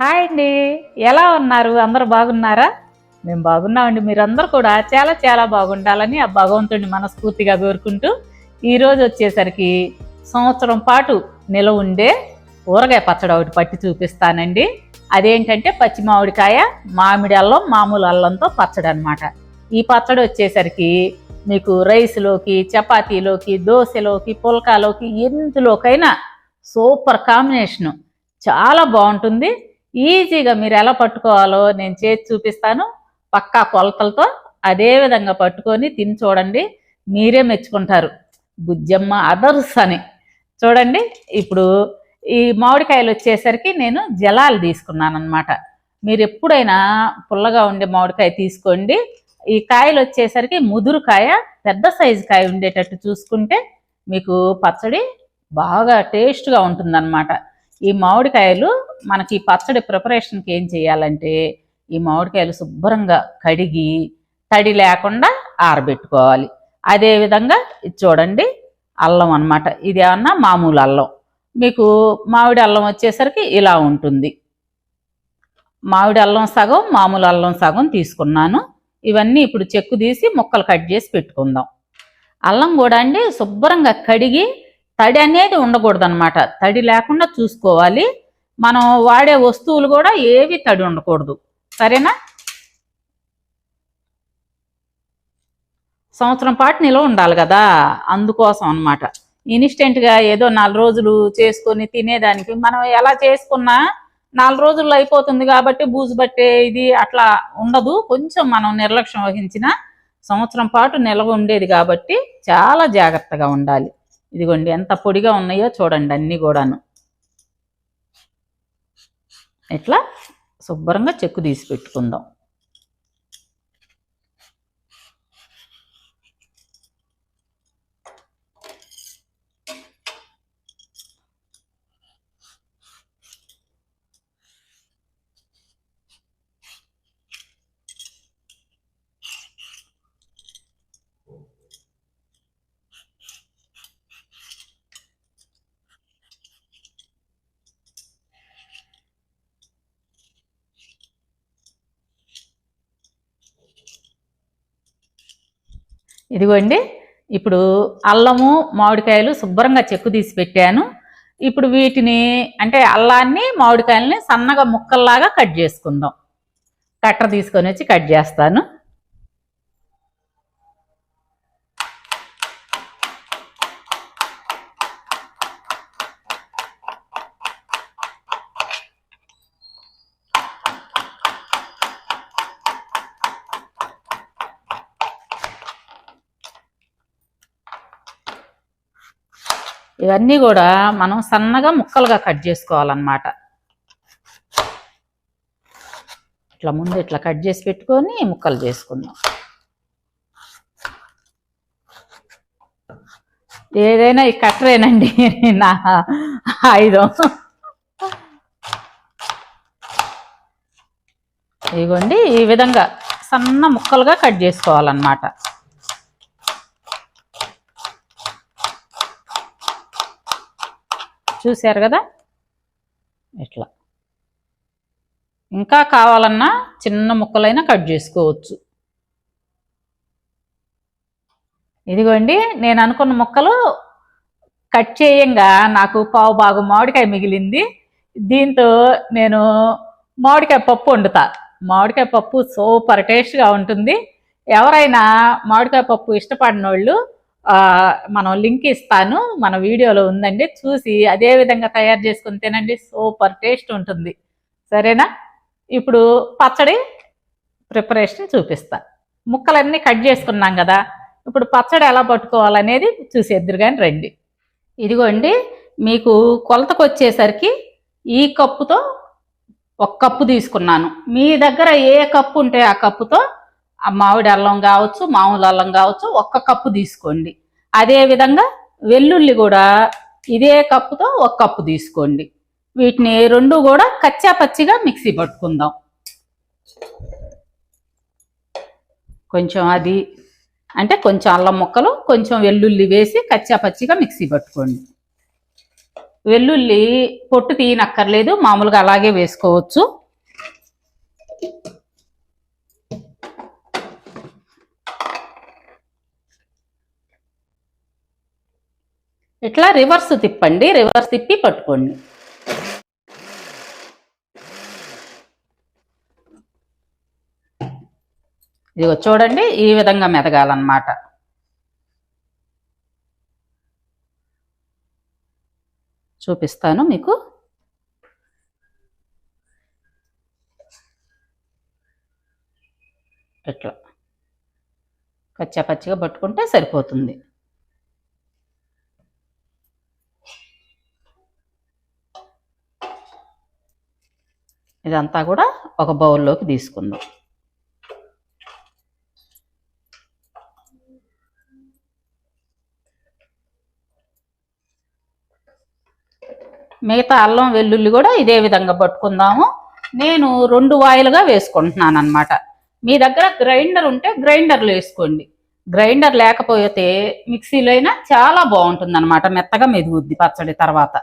Hi అండి. ఎలా ఉన్నారు? అందరు బాగున్నారా? మేము బాగున్నామండి. మీరందరూ కూడా చాలా చాలా బాగుండాలని ఆ భగవంతుడిని మనస్ఫూర్తిగా కోరుకుంటూ ఈరోజు వచ్చేసరికి సంవత్సరం పాటు నిలవ ఉండే ఊరగాయ పచ్చడి ఒకటి పట్టి చూపిస్తానండి. అదేంటంటే పచ్చి మామిడికాయ మామిడి అల్లం మామూలు అల్లంతో పచ్చడి అనమాట ఈ పచ్చడి వచ్చేసరికి మీకు రైస్లోకి చపాతీలోకి దోశలోకి పుల్కాలోకి ఎందులోకైనా సూపర్ కాంబినేషను. చాలా బాగుంటుంది. ఈజీగా మీరు ఎలా పట్టుకోవాలో నేను చేసి చూపిస్తాను. పక్కా కొలతలతో అదే విధంగా పట్టుకొని తిని చూడండి. మీరే మెచ్చుకుంటారు. బుజ్జమ్మ అదర్స్ అని. చూడండి ఇప్పుడు ఈ మామిడికాయలు వచ్చేసరికి నేను జలాలు తీసుకున్నాను అనమాట మీరు ఎప్పుడైనా పుల్లగా ఉండే మామిడికాయ తీసుకోండి. ఈ కాయలు వచ్చేసరికి ముదురు కాయ పెద్ద సైజు కాయ ఉండేటట్టు చూసుకుంటే మీకు పచ్చడి బాగా టేస్ట్గా ఉంటుందన్నమాట. ఈ మామిడికాయలు మనకి పచ్చడి ప్రిపరేషన్కి ఏం చేయాలంటే ఈ మామిడికాయలు శుభ్రంగా కడిగి తడి లేకుండా ఆరబెట్టుకోవాలి. అదేవిధంగా ఇది చూడండి అల్లం అన్నమాట. ఇది ఏమన్నా మామూలు అల్లం. మీకు మామిడి అల్లం వచ్చేసరికి ఇలా ఉంటుంది. మామిడి అల్లం సగం మామూలు అల్లం సగం తీసుకున్నాను. ఇవన్నీ ఇప్పుడు చెక్కు తీసి ముక్కలు కట్ చేసి పెట్టుకుందాం. అల్లం కూడా అండి శుభ్రంగా కడిగి తడి అనేది ఉండకూడదు తడి లేకుండా చూసుకోవాలి. మనం వాడే వస్తువులు కూడా ఏవి తడి ఉండకూడదు. సరేనా? సంవత్సరం పాటు నిలవ ఉండాలి కదా. అందుకోసం అనమాట ఇన్స్టెంట్గా ఏదో నాలుగు రోజులు చేసుకొని తినేదానికి మనం ఎలా చేసుకున్నా నాలుగు రోజుల్లో అయిపోతుంది కాబట్టి బూజు పట్టే ఇది అట్లా ఉండదు. కొంచెం మనం నిర్లక్ష్యం వహించిన సంవత్సరం పాటు నిల్వ ఉండేది కాబట్టి చాలా జాగ్రత్తగా ఉండాలి. ఇదిగోండి ఎంత పొడిగా ఉన్నాయో చూడండి అన్నీ కూడాను. ఇట్లా శుభ్రంగా చెక్కు తీసి పెట్టుకుందాం. ఇదిగోండి ఇప్పుడు అల్లము మామిడికాయలు శుభ్రంగా చెక్కు తీసి పెట్టాను. ఇప్పుడు వీటిని అంటే అల్లాన్ని మామిడికాయలని సన్నగా ముక్కల్లాగా కట్ చేసుకుందాం. కట్టర్ తీసుకొని వచ్చి కట్ చేస్తాను. ఇవన్నీ కూడా మనం సన్నగా ముక్కలుగా కట్ చేసుకోవాలన్నమాట. ఇట్లా ముందు ఇట్లా కట్ చేసి పెట్టుకొని ముక్కలు చేసుకుందాం. ఏదైనా ఈ కట్టరేనండి నా ఆయుధం. ఇదిగోండి ఈ విధంగా సన్న ముక్కలుగా కట్ చేసుకోవాలన్నమాట. చూశారు కదా? ఇట్లా. ఇంకా కావాలన్నా చిన్న ముక్కలైనా కట్ చేసుకోవచ్చు. ఇదిగోండి నేను అనుకున్న ముక్కలు కట్ చేయంగా. నాకు పావు బాగు మామిడికాయ మిగిలింది. దీంతో నేను మామిడికాయ పప్పు వండుతా. మామిడికాయ పప్పు సూపర్ టేస్ట్గా ఉంటుంది. ఎవరైనా మామిడికాయ పప్పు ఇష్టపడిన వాళ్ళు మనం లింక్ ఇస్తాను మన వీడియోలో ఉందండి చూసి అదే విధంగా తయారు చేసుకుని తినండి సూపర్ టేస్ట్ ఉంటుంది. సరేనా? ఇప్పుడు పచ్చడి ప్రిపరేషన్ చూపిస్తా. ముక్కలన్నీ కట్ చేసుకున్నాం కదా ఇప్పుడు పచ్చడి ఎలా పట్టుకోవాలనేది చూసేద్దరు కానీ రండి. ఇదిగోండి మీకు కొలతకు వచ్చేసరికి ఈ కప్పుతో ఒక కప్పు తీసుకున్నాను. మీ దగ్గర ఏ కప్పు ఉంటే ఆ కప్పుతో మామిడి అల్లం కావచ్చు మామూలు అల్లం కావచ్చు ఒక్క కప్పు తీసుకోండి. అదే విధంగా వెల్లుల్లి కూడా ఇదే కప్పుతో ఒక కప్పు తీసుకోండి. వీటిని రెండు కూడా కచ్చా పచ్చిగా మిక్సీ పట్టుకుందాం. కొంచెం అది అంటే కొంచెం అల్లం ముక్కలు కొంచెం వెల్లుల్లి వేసి కచ్చా పచ్చిగా మిక్సీ పట్టుకోండి. వెల్లుల్లి పొట్టు తీయనక్కర్లేదు మామూలుగా అలాగే వేసుకోవచ్చు. ఇట్లా రివర్స్ తిప్పండి రివర్స్ తిప్పి పట్టుకోండి. ఇదిగో చూడండి ఈ విధంగా మెదగాలన్నమాట. చూపిస్తాను మీకు. ఇట్లా. పచ్చ పచ్చిగా పట్టుకుంటే సరిపోతుంది. ఇదంతా కూడా ఒక బౌల్లోకి తీసుకుందాం. మిగతా అల్లం వెల్లుల్లి కూడా ఇదే విధంగా పట్టుకుందాము. నేను రెండు వాయిలుగా వేసుకుంటున్నాను అనమాట మీ దగ్గర గ్రైండర్ ఉంటే గ్రైండర్లో వేసుకోండి. గ్రైండర్ లేకపోతే మిక్సీలో అయినా చాలా బాగుంటుంది అనమాట మెత్తగా మెదుగుద్ది పచ్చడి తర్వాత.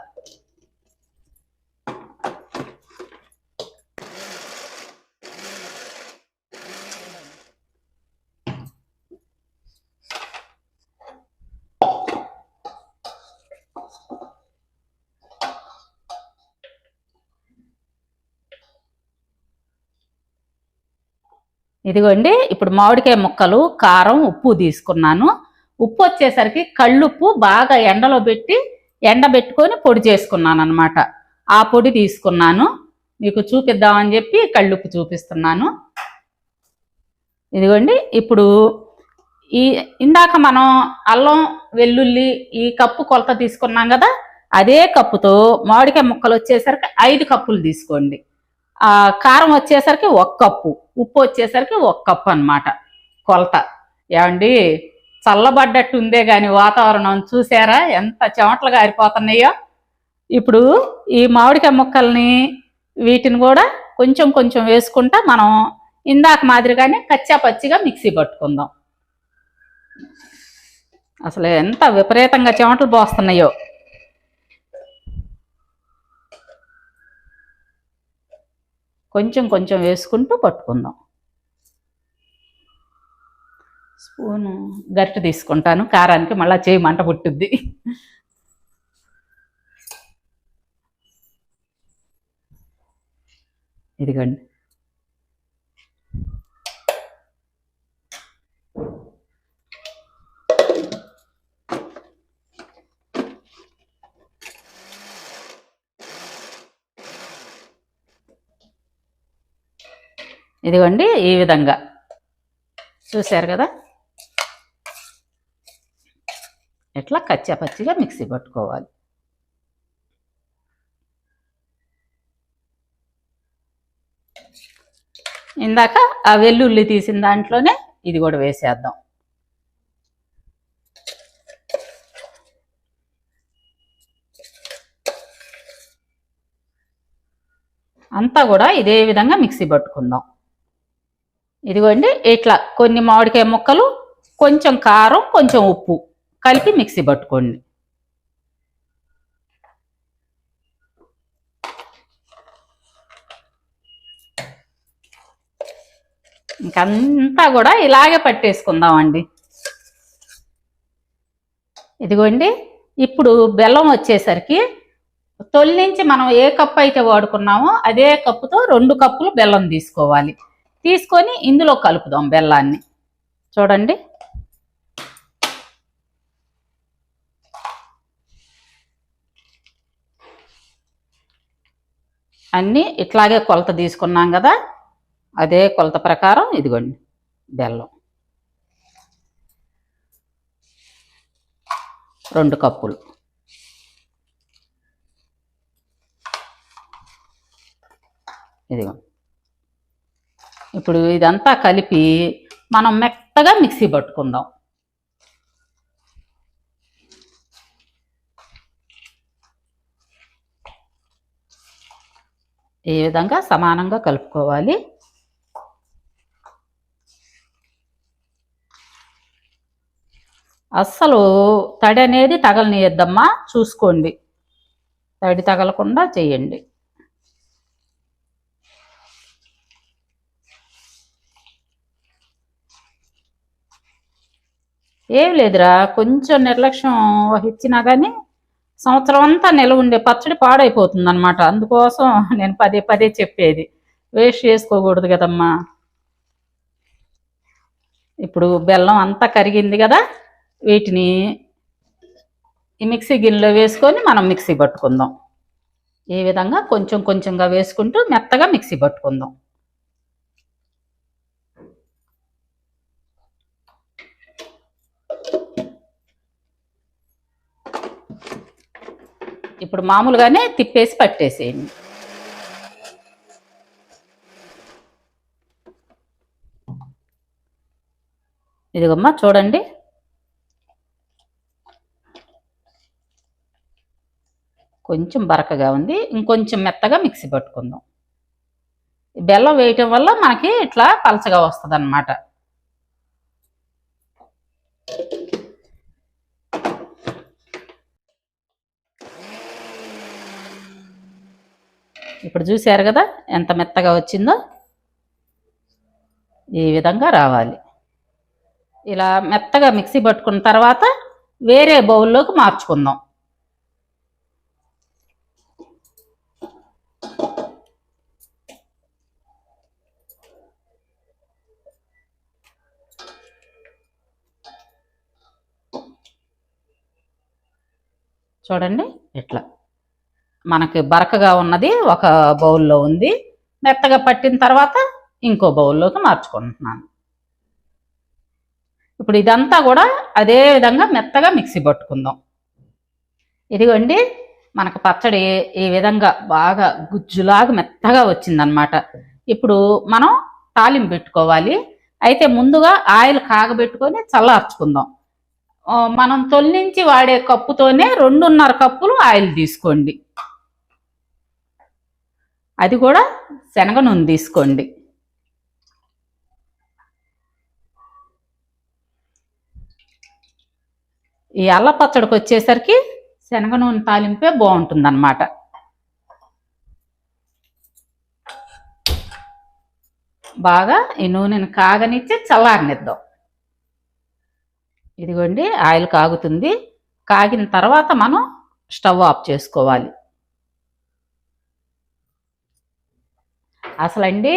ఇదిగోండి ఇప్పుడు మామిడికాయ ముక్కలు కారం ఉప్పు తీసుకున్నాను. ఉప్పు వచ్చేసరికి కళ్ళుప్పు బాగా ఎండలో పెట్టి ఎండబెట్టుకొని పొడి చేసుకున్నాను అనమాట ఆ పొడి తీసుకున్నాను. మీకు చూపిద్దామని చెప్పి కళ్ళుప్పు చూపిస్తున్నాను. ఇదిగోండి ఇప్పుడు ఈ ఇందాక మనం అల్లం వెల్లుల్లి ఈ కప్పు కొలత తీసుకున్నాం కదా అదే కప్పుతో మామిడికాయ ముక్కలు వచ్చేసరికి ఐదు కప్పులు తీసుకోండి. కారం వచ్చేసరికి ఒక కప్పు ఉప్పు వచ్చేసరికి ఒక కప్పు అనమాట కొలత. ఏమండి? చల్లబడ్డట్టు ఉందే కానీ వాతావరణం చూసారా? ఎంత చెమటలు గారిపోతున్నాయో. ఇప్పుడు ఈ మామిడికాయ ముక్కల్ని వీటిని కూడా కొంచెం కొంచెం వేసుకుంటా మనం ఇందాక మాదిరిగానే కచ్చా పచ్చిగా మిక్సీ పట్టుకుందాం. అసలు ఎంత విపరీతంగా చెమటలు పోస్తున్నాయో. కొంచెం కొంచెం వేసుకుంటూ పట్టుకుందాం. స్పూను గరిట తీసుకుంటాను. కారానికి మళ్ళీ చేయి మంట పుట్టుద్ది. ఇదిగోండి. ఇదిగోండి ఈ విధంగా. చూశారు కదా? ఇట్లా కచ్చా పచ్చిగా మిక్సీ పట్టుకోవాలి. ఇందాక ఆ వెల్లుల్లి తీసిన దాంట్లోనే ఇది కూడా వేసేద్దాం. అంతా కూడా ఇదే విధంగా మిక్సీ పట్టుకుందాం. ఇదిగోండి ఇట్లా కొన్ని మామిడికాయ ముక్కలు కొంచెం కారం కొంచెం ఉప్పు కలిపి మిక్సీ పట్టుకోండి. ఇంకంతా కూడా ఇలాగే పట్టేసుకుందామండి. ఇదిగోండి ఇప్పుడు బెల్లం వచ్చేసరికి తొలి నుంచి మనం ఏ కప్పు అయితే వాడుకున్నామో అదే కప్పుతో రెండు కప్పులు బెల్లం తీసుకోవాలి. తీసుకొని ఇందులో కలుపుదాం బెల్లాన్ని. చూడండి. అన్నీ ఇట్లాగే కొలత తీసుకున్నాం కదా. అదే కొలత ప్రకారం ఇదిగోండి బెల్లం. రెండు కప్పులు. ఇదిగో ఇప్పుడు ఇదంతా కలిపి మనం మెత్తగా మిక్సీ పట్టుకుందాం. ఈ విధంగా సమానంగా కలుపుకోవాలి? అస్సలు తడి అనేది తగలనియద్దమ్మా చూసుకోండి. తడి తగలకుండా చేయండి. ఏం లేదురా కొంచెం నిర్లక్ష్యం వహించినా కానీ సంవత్సరం అంతా నిలవ ఉండే పచ్చడి పాడైపోతుంది అనమాట అందుకోసం నేను పదే పదే చెప్పేది. వేస్ట్ చేసుకోకూడదు కదమ్మా. ఇప్పుడు బెల్లం అంతా కరిగింది కదా వీటిని ఈ మిక్సీ గిన్నెలో వేసుకొని మనం మిక్సీ పట్టుకుందాం. ఈ విధంగా? కొంచెం కొంచెంగా వేసుకుంటూ మెత్తగా మిక్సీ పట్టుకుందాం. ఇప్పుడు మామూలుగానే తిప్పేసి పట్టేసేయండి. ఇదిగమ్మా చూడండి. కొంచెం బరకగా ఉంది. ఇంకొంచెం మెత్తగా మిక్సీ పట్టుకుందాం. ఈ బెల్లం వేయటం వల్ల మనకి ఇట్లా పలచగా వస్తుంది అనమాట ఇప్పుడు చూశారు కదా ఎంత మెత్తగా వచ్చిందో? ఈ విధంగా రావాలి. ఇలా మెత్తగా మిక్సీ పట్టుకున్న తర్వాత వేరే బౌల్లోకి మార్చుకుందాం. చూడండి ఇట్లా. మనకి బరకగా ఉన్నది ఒక బౌల్లో ఉంది. మెత్తగా పట్టిన తర్వాత ఇంకో బౌల్లోకి మార్చుకుంటున్నాను. ఇప్పుడు ఇదంతా కూడా అదే విధంగా మెత్తగా మిక్సీ పట్టుకుందాం. ఇదిగోండి మనకు పచ్చడి ఈ విధంగా బాగా గుజ్జులాగా మెత్తగా వచ్చిందనమాట ఇప్పుడు మనం తాలింపు పెట్టుకోవాలి. అయితే ముందుగా ఆయిల్ కాగబెట్టుకొని చల్లార్చుకుందాం. మనం మనం నుంచి వాడే కప్పుతోనే రెండున్నర కప్పులు ఆయిల్ తీసుకోండి. అది కూడా శనగ నూనె తీసుకోండి. ఈ అల్ల పచ్చడికి వచ్చేసరికి శనగ నూనె తాలింపే బాగుంటుంది అన్నమాట బాగా ఈ నూనెను కాగనిచ్చి చల్లారనిద్దాం. ఇదిగోండి ఆయిల్ కాగుతుంది. కాగిన తర్వాత మనం స్టవ్ ఆఫ్ చేసుకోవాలి. అసలండి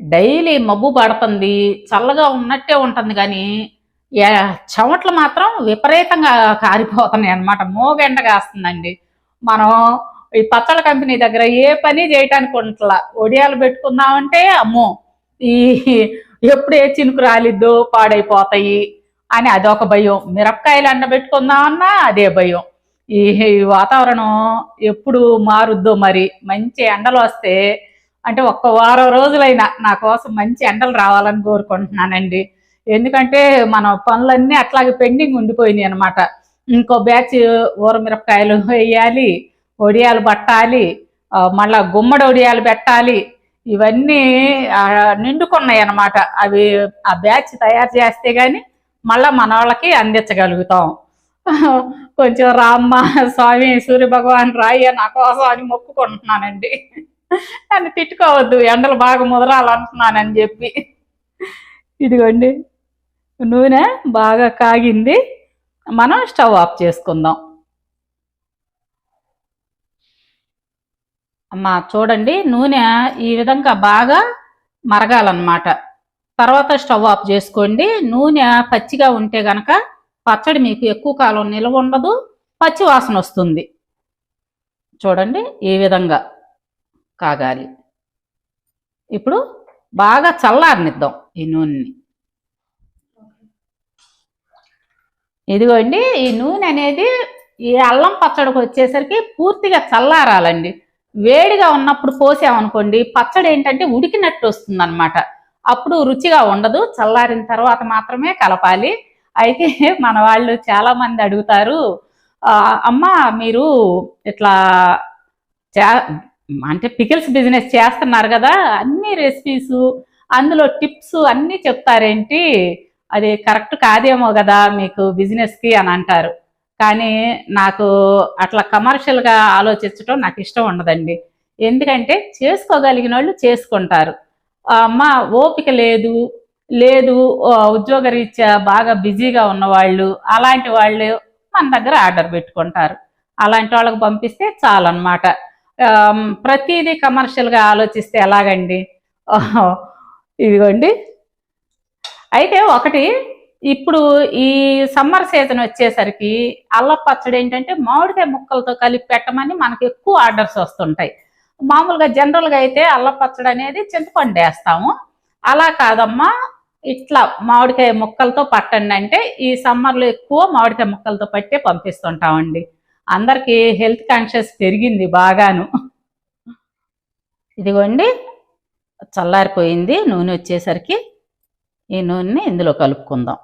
డైలీ మబ్బు పడుతుంది చల్లగా ఉన్నట్టే ఉంటుంది కానీ యా- మాత్రం విపరీతంగా కారిపోతున్నాయి అన్నమాట. మోగెండ కాస్తుందండి. మనం ఈ పచ్చళ్ళ కంపెనీ దగ్గర ఏ పని చేయటానికి ఉంటలా ఒడియాలు పెట్టుకుందామంటే అమ్మో ఈ ఎప్పుడు ఏ చినుకు రాలిద్దో పాడైపోతాయి అని అదొక భయం. మిరపకాయలు ఎండబెట్టుకుందామన్నా అదే భయం. ఈ వాతావరణం ఎప్పుడు మారుద్దో మరి మంచి ఎండలు వస్తే అంటే ఒక్క వారం రోజులైనా నా కోసం మంచి ఎండలు రావాలని కోరుకుంటున్నానండి. ఎందుకంటే మన పనులన్నీ అట్లాగే పెండింగ్ ఉండిపోయినాయి అనమాట ఇంకో బ్యాచ్ ఊరమిరపకాయలు వేయాలి ఒడియాలు పట్టాలి మళ్ళా గుమ్మడి ఒడియాలు పెట్టాలి ఇవన్నీ నిండుకున్నాయి అన్నమాట. అవి ఆ బ్యాచ్ తయారు చేస్తే కానీ మళ్ళా మన వాళ్ళకి అందించగలుగుతాం. కొంచెం రామ్మ స్వామి సూర్య భగవాన్ రాయ్య నా కోసం అని మొక్కుకుంటున్నానండి. నన్ను తిట్టుకోవద్దు ఎండలు బాగా ముదరాలంటున్నానని చెప్పి. ఇదిగోండి నూనె బాగా కాగింది మనం స్టవ్ ఆఫ్ చేసుకుందాం. అమ్మా చూడండి నూనె ఈ విధంగా బాగా మరగాలన్నమాట. తర్వాత స్టవ్ ఆఫ్ చేసుకోండి. నూనె పచ్చిగా ఉంటే గనక పచ్చడి మీకు ఎక్కువ కాలం నిల్వ ఉండదు పచ్చి వాసన వస్తుంది. చూడండి ఈ విధంగా. కాగాలి. ఇప్పుడు బాగా చల్లారనిద్దాం ఈ నూనెని. ఇదిగోండి ఈ నూనె అనేది ఈ అల్లం పచ్చడికి వచ్చేసరికి పూర్తిగా చల్లారాలండి. వేడిగా ఉన్నప్పుడు పోసామనుకోండి పచ్చడి ఏంటంటే ఉడికినట్టు వస్తుంది అప్పుడు రుచిగా ఉండదు చల్లారిన తర్వాత మాత్రమే కలపాలి. అయితే మన వాళ్ళు చాలామంది అడుగుతారు అమ్మ మీరు ఇట్లా చే అంటే పికిల్స్ బిజినెస్ చేస్తున్నారు కదా అన్ని రెసిపీస్ అందులో టిప్స్ అన్నీ చెప్తారేంటి? అది కరెక్ట్ కాదేమో కదా మీకు బిజినెస్కి అని అంటారు. కానీ నాకు అట్లా కమర్షియల్గా ఆలోచించడం నాకు ఇష్టం ఉండదండి. ఎందుకంటే చేసుకోగలిగిన వాళ్ళు చేసుకుంటారు అమ్మ ఓపిక లేదు లేదు ఉద్యోగరీత్యా బాగా బిజీగా ఉన్నవాళ్ళు అలాంటి వాళ్ళు మన దగ్గర ఆర్డర్ పెట్టుకుంటారు. అలాంటి వాళ్ళకి పంపిస్తే చాలన్నమాట. ప్రతిదీ కమర్షియల్గా ఆలోచిస్తే ఎలాగండి? ఇదిగోండి. అయితే ఒకటి ఇప్పుడు ఈ సమ్మర్ సీజన్ వచ్చేసరికి అల్ల పచ్చడి ఏంటంటే మామిడికాయ ముక్కలతో కలిపి పెట్టమని మనకు ఎక్కువ ఆర్డర్స్ వస్తుంటాయి. మామూలుగా జనరల్గా అయితే అల్ల పచ్చడి అనేది చింతపండు వేస్తాము. అలా కాదమ్మా ఇట్లా మామిడికాయ ముక్కలతో పట్టండి అంటే ఈ సమ్మర్లో ఎక్కువ మామిడికాయ ముక్కలతో పట్టే పంపిస్తుంటామండి. అందరికీ హెల్త్ కాన్షియస్ పెరిగింది బాగాను. ఇదిగోండి చల్లారిపోయింది నూనె వచ్చేసరికి. ఈ నూనెని ఇందులో కలుపుకుందాం.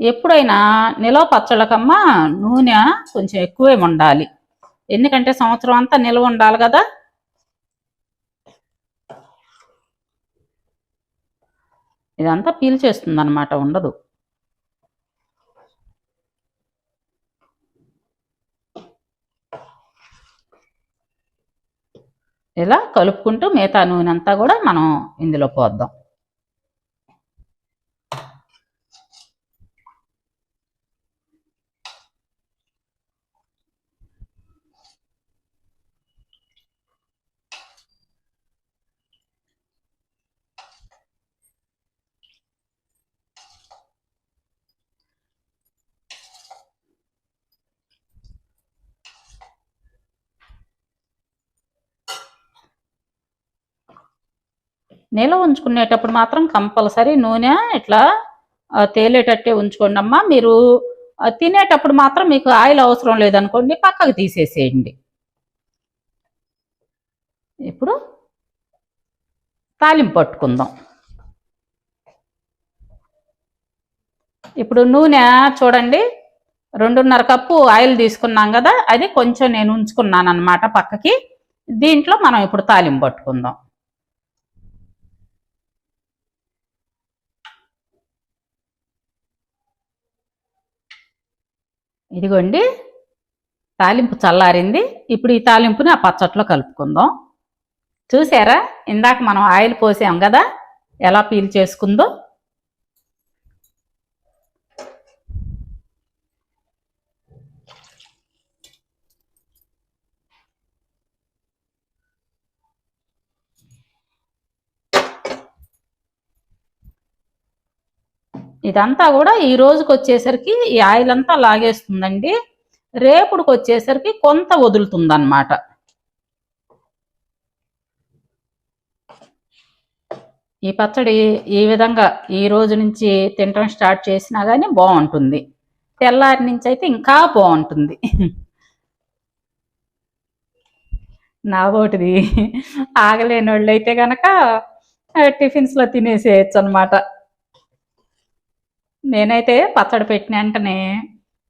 ఎప్పుడైనా నిలవ పచ్చళ్ళకమ్మా నూనె కొంచెం ఎక్కువే ఉండాలి ఎందుకంటే సంవత్సరం అంతా నిల్వ ఉండాలి కదా. ఇదంతా పీల్చేస్తుంది అనమాట ఉండదు. ఇలా కలుపుకుంటూ మిగతా నూనె అంతా కూడా మనం ఇందులో పోద్దాం. నిల్వ ఉంచుకునేటప్పుడు మాత్రం కంపల్సరీ నూనె ఇట్లా తేలేటట్టే ఉంచుకోండి అమ్మా. మీరు తినేటప్పుడు మాత్రం మీకు ఆయిల్ అవసరం లేదనుకోండి పక్కకు తీసేసేయండి. ఇప్పుడు తాలింపు పట్టుకుందాం. ఇప్పుడు నూనె చూడండి రెండున్నర కప్పు ఆయిల్ తీసుకున్నాం కదా అది కొంచెం నేను ఉంచుకున్నాను అనమాట పక్కకి. దీంట్లో మనం ఇప్పుడు తాలింపు పట్టుకుందాం. ఇదిగోండి. తాలింపు చల్లారింది. ఇప్పుడు ఈ తాలింపుని ఆ పచ్చట్లో కలుపుకుందాం. చూసారా? ఇందాక మనం ఆయిల్ పోసాం కదా? ఎలా పీల్ చేసుకుందో? ఇదంతా కూడా ఈ రోజుకి వచ్చేసరికి ఈ ఆయిల్ అంతా లాగేస్తుందండి. రేపుడికి వచ్చేసరికి కొంత వదులుతుందన్నమాట. ఈ పచ్చడి ఈ విధంగా ఈ రోజు నుంచి తినటం స్టార్ట్ చేసినా కానీ బాగుంటుంది. తెల్లారి నుంచి అయితే ఇంకా బాగుంటుంది. నా ఒకటిది ఆగలేని వాళ్ళు అయితే కనుక టిఫిన్స్లో తినేసేయచ్చు అనమాట నేనైతే పచ్చడి పెట్టిన వెంటనే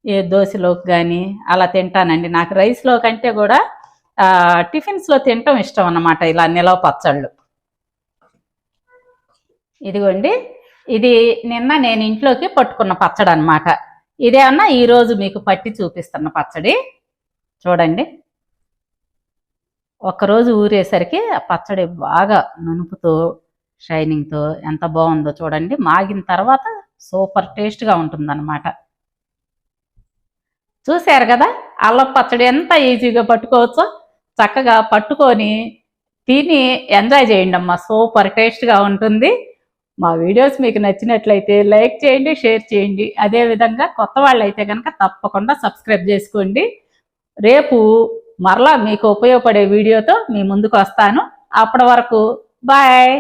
ఏ దోశలోకి కానీ అలా తింటానండి. నాకు రైస్లో కంటే కూడా టిఫిన్స్లో తినటం ఇష్టం అన్నమాట ఇలా నిలవ పచ్చళ్ళు. ఇదిగోండి. ఇది నిన్న నేను ఇంట్లోకి పట్టుకున్న పచ్చడి అనమాట ఇదేమన్నా ఈరోజు మీకు పట్టి చూపిస్తున్న పచ్చడి? చూడండి. ఒకరోజు ఊరేసరికి ఆ పచ్చడి బాగా నునుపుతో షైనింగ్తో ఎంత బాగుందో చూడండి. మాగిన తర్వాత సూపర్ టేస్ట్గా ఉంటుందన్నమాట. చూశారు కదా? అల్లం పచ్చడి ఎంత ఈజీగా పట్టుకోవచ్చో చక్కగా పట్టుకొని తిని ఎంజాయ్ చేయండి అమ్మా. సూపర్ టేస్ట్గా ఉంటుంది. మా వీడియోస్ మీకు నచ్చినట్లయితే లైక్ చేయండి షేర్ చేయండి. అదేవిధంగా కొత్త వాళ్ళు అయితే కనుక తప్పకుండా సబ్స్క్రైబ్ చేసుకోండి. రేపు మరలా మీకు ఉపయోగపడే వీడియోతో మీ ముందుకు వస్తాను. అప్పటి వరకు బాయ్!